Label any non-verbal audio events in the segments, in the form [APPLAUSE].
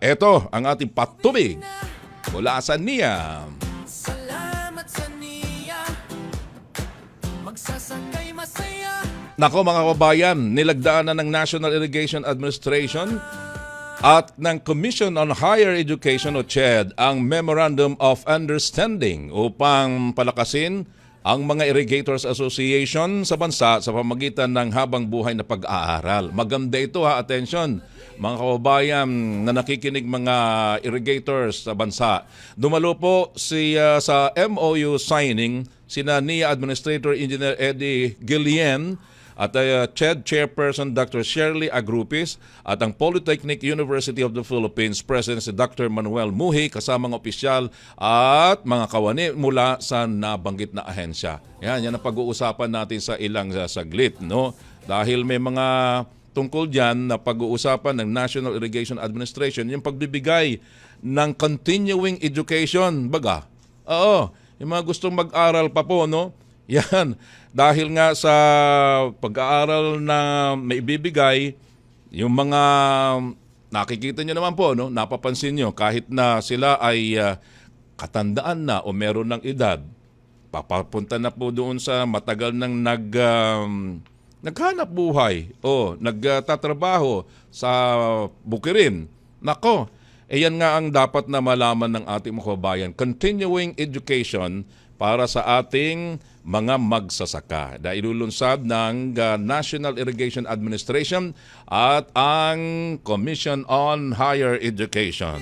Ito ang ating patubig mula sa NIA. Salamat sa niya Magsasakay masaya Nako mga kabayan, nilagdaan na ng National Irrigation Administration at ng Commission on Higher Education o CHED ang Memorandum of Understanding upang palakasin ang mga Irrigators Association sa bansa sa pamagitan ng habang buhay na pag-aaral. Maganda ito ha, attention. Mga kababayan na nakikinig mga irrigators sa bansa. Dumalo po si, uh, sa MOU signing sina NIA Administrator Engineer Eddie Guillen at uh, CHED Chairperson Dr. Shirley Agrupis at ang Polytechnic University of the Philippines President si Dr. Manuel Muhi kasamang opisyal at mga kawani mula sa nabanggit na ahensya. Yan, yan ang pag-uusapan natin sa ilang uh, saglit. No? Dahil may mga tungkol dyan na pag-uusapan ng National Irrigation Administration, yung pagbibigay ng continuing education. Baga, oo, yung mga gustong mag-aral pa po, no? [LAUGHS] Yan. Dahil nga sa pag-aaral na may ibibigay, yung mga nakikita nyo naman po, no? napapansin nyo, kahit na sila ay ah, katandaan na o meron ng edad, papapunta na po doon sa matagal nang nag, um, naghanap buhay o nagtatrabaho sa bukirin. Nako, eh yan nga ang dapat na malaman ng ating mga kababayan. Continuing education para sa ating mga magsasaka na ilulunsad ng uh, National Irrigation Administration at ang Commission on Higher Education.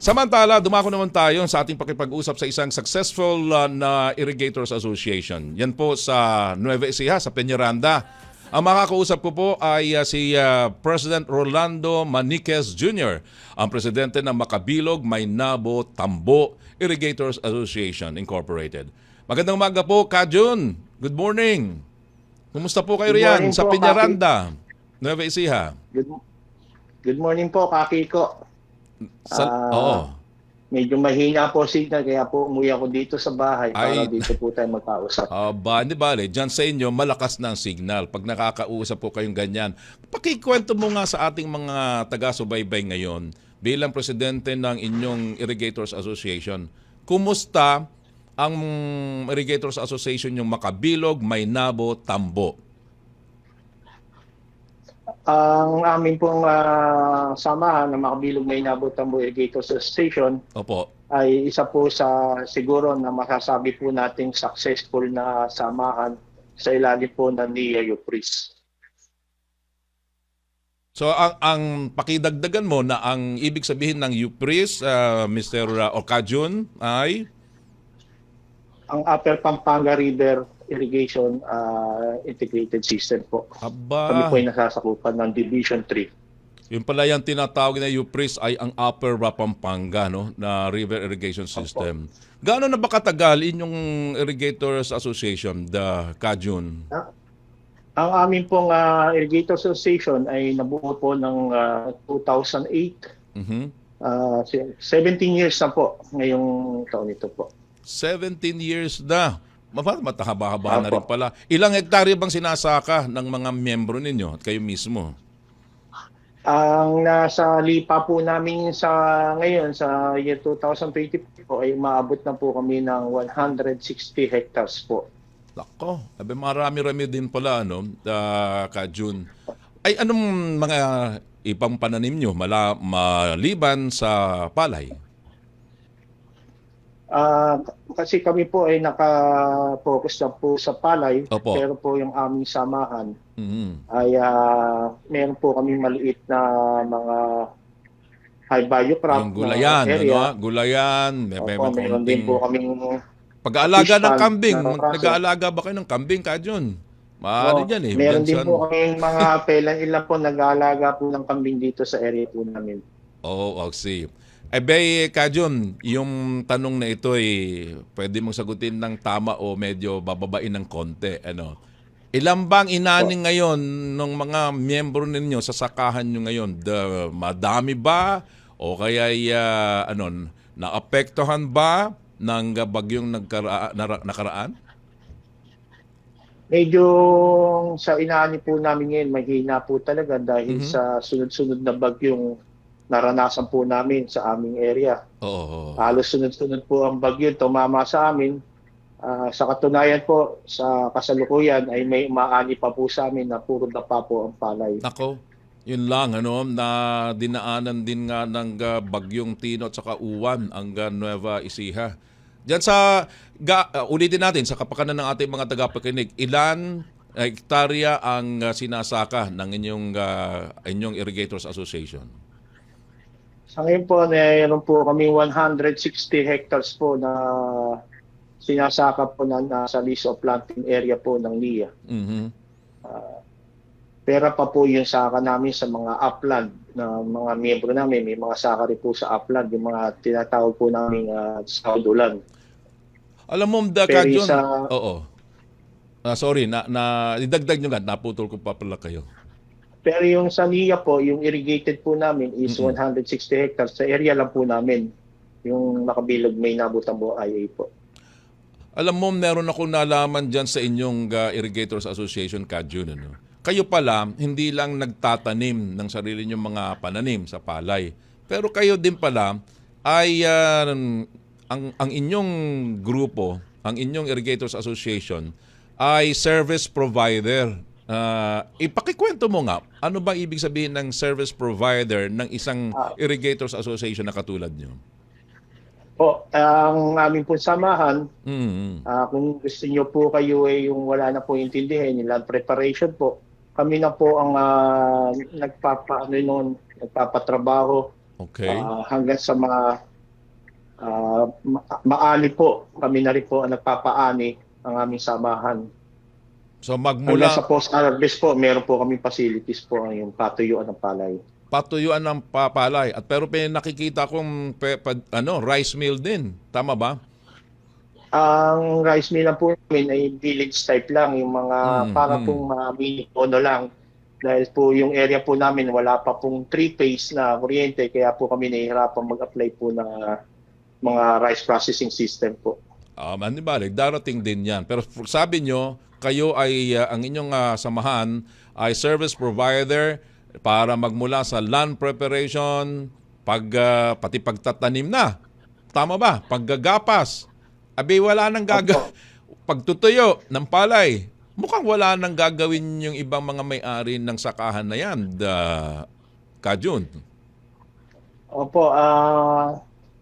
Samantala, dumako naman tayo sa ating pakipag-usap sa isang successful uh, na Irrigators Association. Yan po sa Nueva Ecija, sa Peñaranda. Ang makakausap ko po ay uh, si uh, President Rolando Maniquez Jr., ang presidente ng Makabilog, Maynabo, Tambo Irrigators Association Incorporated. Magandang umaga po, Kajun. Good morning. Kumusta po kayo riyan sa po, Peñaranda, Nueva Ecija? Good, good morning po, Kakiko. Sa, Ah, oo. Medyo mahina po signal, kaya po umuwi ako dito sa bahay para Ay. dito po tayo magkausap. [LAUGHS] Aba, hindi bale, dyan sa inyo, malakas na ang signal. Pag nakakausap po kayong ganyan, pakikwento mo nga sa ating mga taga-subaybay ngayon bilang presidente ng inyong Irrigators Association. Kumusta ang Irrigators Association yung Makabilog, Maynabo, Tambo? Ang amin pong ah, samahan ng Makabilog May Tambo Irrigators Association Opo. ay isa po sa siguro na masasabi po nating successful na samahan sa ilalim po ng NIA UPRIS. So ang ang pakidagdagan mo na ang ibig sabihin ng UPRIS, uh, Mr. Okajun, ay Ang Upper Pampanga River Irrigation ah, Integrated System po. aba. Kami po ay nasasakupan ng Division 3. Yung pala yung tinatawag na UPRIS ay ang Upper Rapampanga no, na River Irrigation System. Gaano na ba katagal inyong Irrigators Association, the Kajun? Ang amin pong ah, Irrigator Association ay nabuo po ng ah, 2008. Mhm. Ah, si- 17 years na po ngayong taon ito po. 17 years na. Mapa- Matahaba-haba na rin pala. Ilang hektarya bang sinasaka ng mga miyembro ninyo at kayo mismo? Ang nasa lipa po namin sa ngayon sa year 2020 po ay maabot na po kami ng 160 hectares po. Lako, abe marami-rami din pala no, uh, Kajun. Ay anong mga ibang pananim nyo mala, maliban sa palay? Ah, kasi kami po ay naka-focus na po sa palay Opo. pero po yung aming samahan Mhm. ay ah, meron po kami maliit na mga high value crop Yung gulayan, na area. ano? Gulayan, may, Opo, may meron din po kaming Pag-aalaga ng kambing, nag-aalaga ba kayo ng kambing, Kajun? Maano oh, dyan eh. meron din po kaming mga [LAUGHS] pelan ilan po nag-aalaga po ng kambing dito sa area po namin. Oh, see. Eh, bay, Kajun, yung tanong na ito ay pwede mong sagutin ng tama o medyo bababain ng konti. Ano? Ilan bang inaning ngayon ng mga miyembro ninyo sa sakahan nyo ngayon? The, madami ba? O kaya ah, ano, naapektuhan ba ng bagyong nagkara- nara- nakaraan? Medyo sa inaani po namin ngayon, mahina po talaga dahil Mhm. sa sunod-sunod na bagyong naranasan po namin sa aming area. Oo. Halos sunod-sunod po ang bagyo tumama sa amin. Ah, sa katunayan po, sa kasalukuyan ay may umaani pa po sa amin na puro dapa po ang palay. Nako, yun lang ano na dinaanan din nga ng ah, bagyong Tino at saka Uwan ang ah, Nueva Ecija. Diyan sa ga, ah, ulitin natin sa kapakanan ng ating mga tagapakinig, ilan hektarya ang ah, sinasaka ng inyong ah, inyong Irrigators Association? Sa ngayon po, mayroon po kami 160 hectares po na sinasaka po na nasa list of planting area po ng NIA. Mhm. Pera pa po yung saka namin sa mga upland na mga miyembro namin. May mga saka rin po sa upland, yung mga tinatawag po namin uh, saudulan. Alam mo, Pero John, sa- oo. Ah, sorry, na, na idagdag nyo nga, naputol ko pa pala kayo. Pero yung sa NIA po, yung irrigated po namin is 160 hectares. Sa area lang po namin, yung nakabilog may nabutan po IA po. Alam mo, meron ako nalaman dyan sa inyong uh, Irrigators Association, Kajun. Ano? Kayo pala, hindi lang nagtatanim ng sarili nyong mga pananim sa palay. Pero kayo din pala ay uh, ang, ang inyong grupo, ang inyong Irrigators Association ay service provider. Uh, ipakikwento mo nga, ano ba ibig sabihin ng service provider ng isang Irrigators Association na katulad nyo? Po, ang aming po samahan, Mm. Ah, kung gusto niyo po kayo ay yung wala na po intindihin, yung land preparation po, kami na po ang ah, nagpapa ano noon, nagpapatrabaho Okay. ah, hanggang sa mga ah, ma- maani po. Kami na rin po ang nagpapaani ang aming samahan. So Hanggang magmula sa post harvest po, meron po kami facilities po ang yung patuyuan ng palay. patuyuan ng papalay at pero may nakikita kong pe, pa- ano rice mill din. Tama ba? Ang rice mill lang po namin ay village type lang, yung mga Mm, para mm. pong mga mini pono lang. Dahil po yung area po namin wala pa pong three-phase na kuryente, kaya po kami nahihirapan mag-apply po ng ah, mga rice processing system po. Um, ano ba, darating din yan. Pero sabi nyo, kayo ay, uh, ang inyong uh, samahan ay service provider para magmula sa land preparation, pag, uh, pati pagtatanim na. Tama ba? Paggagapas. Abi, wala nang gaga... Pagtutuyo ng palay. Mukhang wala nang gagawin yung ibang mga may-ari ng sakahan na yan, the Kajun. Opo, ah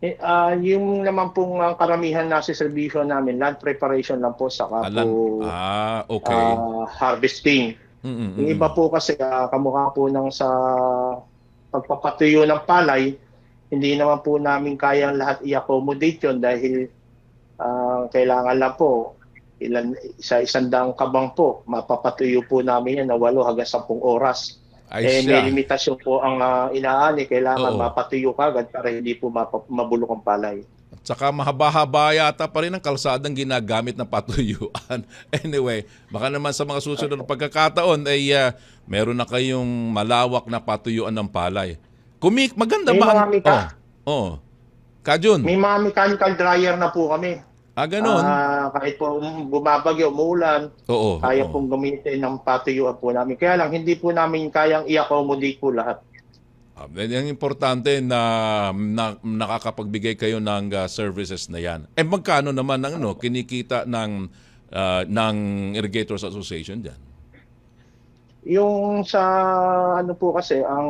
eh, ah, yung naman pong ah, karamihan na si serbisyo namin, land preparation lang po, saka Alam, po ah, okay. ah, harvesting. Mm-mm-mm. Yung iba po kasi uh, kamukha po ng sa pagpapatuyo ng palay, hindi naman po namin kayang lahat i-accommodate yun dahil ah, kailangan lang po ilan sa isang daang kabang po mapapatuyo po namin yan na 8 hanggang 10 oras. Ay eh, siya. may limitasyon po ang ah, inaani, kailangan Oo. mapatuyo kagad para hindi po mapa- mabulok ang palay. At saka mahaba-haba yata pa rin ang kalsadang ginagamit na patuyuan. [LAUGHS] anyway, baka naman sa mga susunod na pagkakataon ay ah, meron na kayong malawak na patuyuan ng palay. Kumik, maganda May ba? mga ang- mika- Oh. oh. Kajun. May mga mechanical dryer na po kami. Ah, ganun. Ah, kahit po um, bumabagyo, umuulan, oo. kaya oo. pong gamitin ng patuyuan po namin. Kaya lang, hindi po namin kayang i-accommodate po lahat. Ah, Ang importante na, na nakakapagbigay kayo ng ah, services na yan. Eh magkano naman ang ano, kinikita ng ah, ng Irrigators Association diyan? Yung sa ano po kasi, ang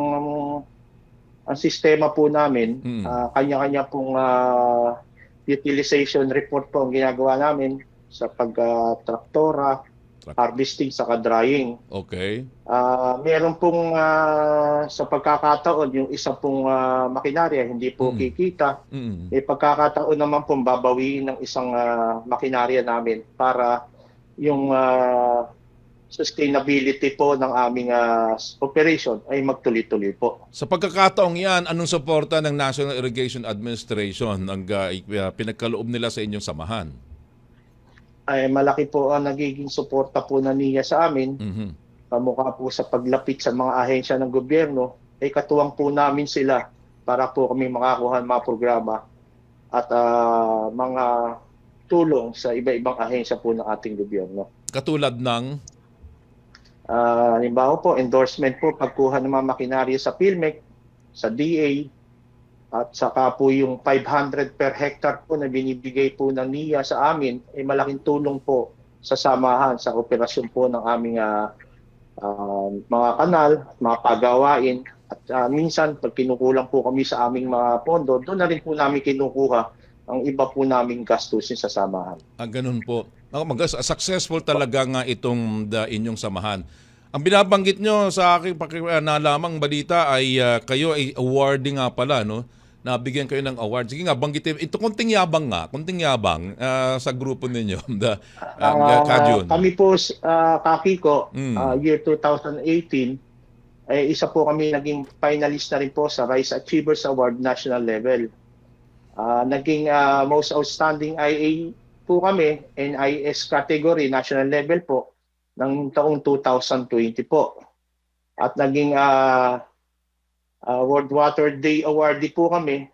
ang sistema po namin, Mm. ah, kanya-kanya pong ah, utilization report po ang ginagawa namin sa pag-traktora, Trak- harvesting, saka drying. Okay. Ah, meron pong ah, sa pagkakataon, yung isa pong ah, makinarya hindi po Mm. kikita. Mm. May pagkakataon naman pong babawiin ng isang ah, makinarya namin para yung ah, sustainability po ng aming ah, operation ay magtuloy-tuloy po. Sa pagkakataong yan, anong suporta ng National Irrigation Administration ang uh, uh, pinagkaloob nila sa inyong samahan? Ay malaki po ang nagiging suporta po na niya sa amin. Mhm. Pamukha po sa paglapit sa mga ahensya ng gobyerno, ay katuwang po namin sila para po kami makakuha ng mga programa at ah, mga tulong sa iba-ibang ahensya po ng ating gobyerno. Katulad ng Ah, halimbawa po, endorsement po, pagkuha ng mga makinarya sa PhilMec, sa DA at saka po yung 500 per hectare po na binibigay po ng NIA sa amin ay malaking tulong po sa samahan sa operasyon po ng aming ah, ah, mga kanal, mga pagawain at ah, minsan pag kinukulang po kami sa aming mga pondo, doon na rin po namin kinukuha ang iba po naming gastusin sa samahan. Ah, ganun po. Ako, mag- successful talaga nga itong the inyong samahan. Ang binabanggit nyo sa aking nalamang balita ay ah, kayo ay awarding nga pala, no? Nabigyan kayo ng award. Sige nga, banggitin. Ito, konting yabang nga. Konting yabang ah, sa grupo ninyo. [LAUGHS] The, um, the Ah, Kajun. kami po, uh, Kakiko, Mm. ah, year 2018, eh, isa po kami naging finalist na rin po sa Rise Achievers Award national level. Ah, naging ah, most outstanding IA po kami, NIS category, national level po, ng taong 2020 po. At naging ah, ah, World Water Day awardee po kami.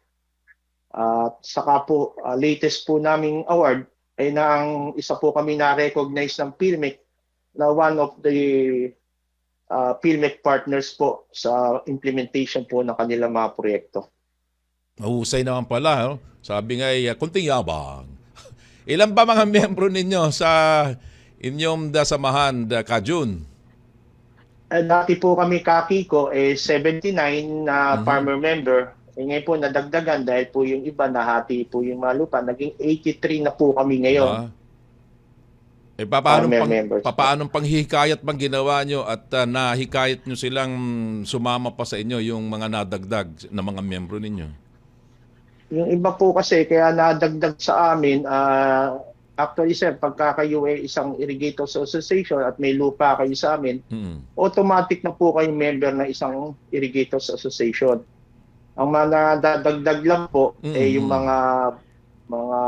At saka po, ah, latest po naming award ay na ang isa po kami na-recognize ng PhilMec na one of the uh, PhilMec partners po sa implementation po ng kanilang mga proyekto. Mahusay naman pala. No? Sabi nga, ay, ah, konting yabang. Ilan ba mga miyembro ninyo sa inyong the samahan, the Kajun? Eh, dati po kami kakiko eh 79 na Mhm. farmer member. Eh, ngayon po nadagdagan dahil po yung iba nahati po yung mga lupa. Naging 83 na po kami ngayon. Ah. Eh, paano pang, members. paano panghihikayat bang ginawa nyo at ah, nahikayat nyo silang sumama pa sa inyo yung mga nadagdag na mga miyembro ninyo? Yung iba po kasi kaya nadagdag sa amin, ah, actually sir, pagka kayo ay isang irrigators association at may lupa kayo sa amin, Mm. automatic na po kayong member ng isang irrigators association. Ang mga dadagdag lang po Mm. eh yung mga mga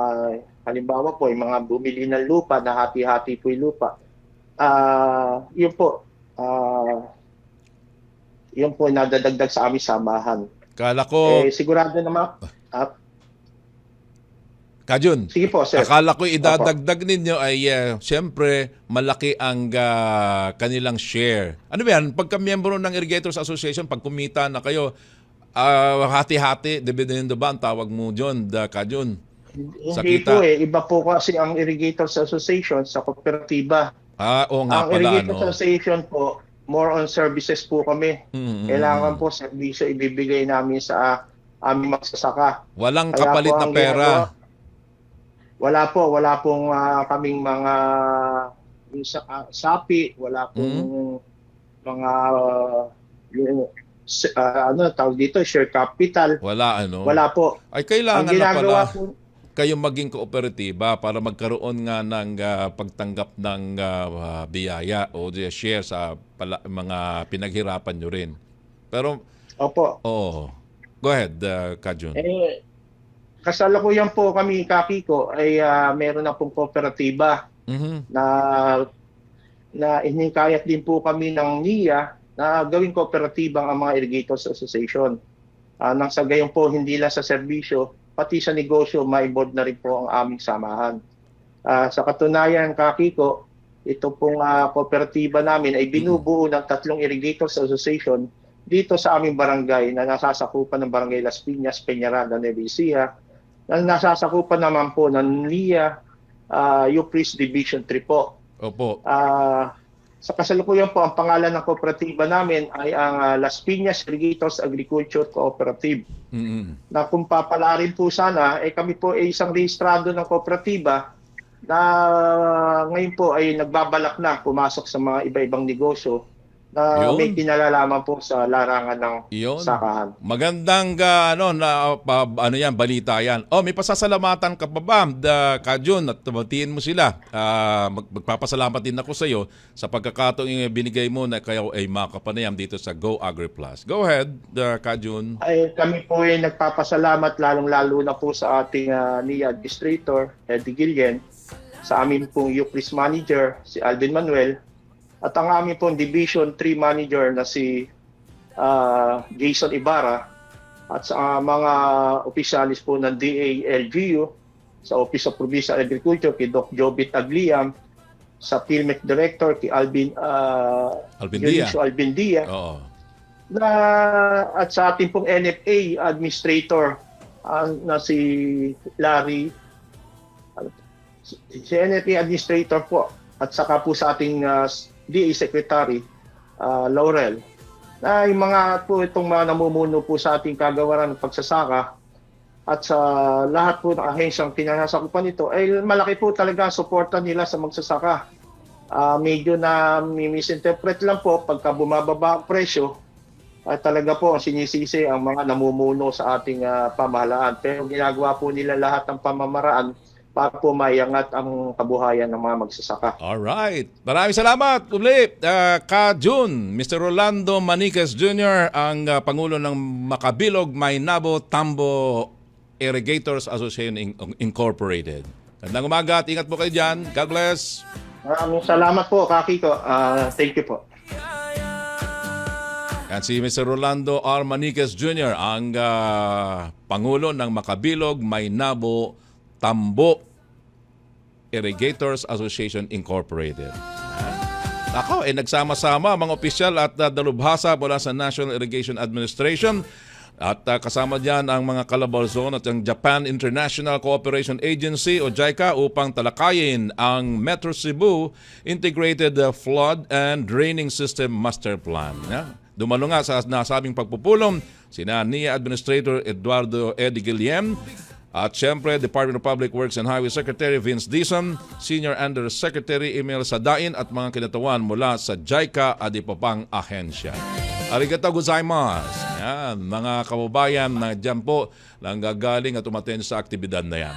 halimbawa po yung mga bumili ng lupa na hati-hati po yung lupa. Ah, yun po. Ah, yun po nadadagdag sa aming samahan. Kala ko, Eh sigurado naman ah, Kajun, sige po sir. akala ko idadagdag ninyo ay uh, siyempre malaki ang ah, kanilang share. Ano ba yan? Pagka miyembro ng Irrigators Association, pag kumita na kayo, ah, hati-hati, dividendo ba ang tawag mo dyan, the Kajun? sa Hindi kita. po eh. Iba po kasi ang Irrigators Association sa kooperatiba. Ah, oo nga ang pala, Irrigators ano. Association po, more on services po kami. Mm, mm, Kailangan po servisyo ibibigay namin sa aming magsasaka. Walang Kaya kapalit na pera. ginagawa- wala po, wala pong ah, kaming mga yung sa, ah, sapi, wala pong Hmm? mga ah, yung, s- ah, ano tawag dito, share capital. Wala ano. Wala po. Ay Ang kailangan na pala po, kayo maging kooperatiba para magkaroon nga ng ah, pagtanggap ng ah, biyaya o share sa pala, mga pinaghirapan nyo rin. Pero, opo, oo. Go ahead, uh, Kajun. Eh, kasalukuyan po kami, Kakiko, ay ah, meron na pong kooperatiba Mhm. na na inikayat din po kami ng NIA na gawing kooperatiba ang mga Irrigators Association. Ah, nang sa gayon po, hindi lang sa serbisyo, pati sa negosyo, ma-involve na rin po ang aming samahan. Ah, sa katunayan, Kakiko, ito pong ah, kooperatiba namin ay binubuo ng tatlong Irrigators Association dito sa aming barangay na nasasakupan ng Barangay Las Piñas, Peñaranda, Nueva Ecija, na nasasakupan naman po ng NIA uh, UPRIS Division 3 po. Opo. Ah, sa kasalukuyan po, ang pangalan ng kooperatiba namin ay ang ah, Las Piñas Irrigators Agriculture Cooperative. Mhm. Na kung papalarin po sana, eh kami po ay isang rehistrado ng kooperatiba na ngayon po ay nagbabalak na pumasok sa mga iba-ibang negosyo na Yun. may kinalalaman po sa larangan ng Iyon. sakahan. Magandang ah, ano na pa, ano yan balita yan. Oh, may pasasalamatan ka pa ba, the Kajun at tumatiin mo sila. Ah, mag- magpapasalamat din ako sa iyo sa pagkakataong binigay mo na kayo ay makapanayam dito sa Go Agri Plus. Go ahead, the Kajun. ay kami po ay nagpapasalamat lalong-lalo na po sa ating uh, NIA Administrator, Eddie Gillian, sa amin pong UPRIS Manager, si Alvin Manuel, at ang amin pong Division 3 Manager na si ah, Jason Ibarra, at sa ah, mga opisyalis po ng DALGU, sa Office of Provincial Agriculture, kay Doc Jobit Agliam, sa PhilMec Director, kay Alvin, uh, Alvin Dia. Alvin Dia, Oo. na at sa ating pong NFA administrator ah, na si Larry si NFA administrator po at saka po sa ating ah, DA secretary ah, Laurel na yung mga po itong mga namumuno po sa ating kagawaran ng pagsasaka at sa lahat po ng ahensyang kinanasakupan nito ay malaki po talaga ang suporta nila sa magsasaka. Ah, medyo na misinterpret lang po pagka bumababa ang presyo at talaga po ang sinisisi ang mga namumuno sa ating ah, pamahalaan. Pero ginagawa po nila lahat ng pamamaraan para po maiangat ang kabuhayan ng mga magsasaka. Alright. Maraming salamat, Publi. Uh, ka June, Mr. Rolando Maniquez Jr., ang uh, Pangulo ng Makabilog, Maynabo, Tambo Irrigators Association In- Incorporated. Gandang umaga at ingat po kayo dyan. God bless. Maraming salamat po, Kakiko. Ah, thank you po. At si Mr. Rolando R. Maniquez Jr., ang ah, Pangulo ng Makabilog, Maynabo, Tambo Irrigators Association Incorporated. Ah. Ako, eh, nagsama-sama mga opisyal at uh, dalubhasa mula sa National Irrigation Administration at ah, kasama diyan ang mga Calabar Zone at ang Japan International Cooperation Agency o JICA upang talakayin ang Metro Cebu Integrated uh, Flood and Draining System Master Plan. Yeah? Dumalo nga sa nasabing pagpupulong sina NIA Administrator Eduardo Eddie Guillem at syempre, Department of Public Works and Highway Secretary Vince Dison, Senior Undersecretary Emil Sadain at mga kinatawan mula sa JICA at iba pang ahensya. Arigato gozaimasu. Yan, mga kababayan na dyan po lang gagaling at umaten sa aktibidad na yan.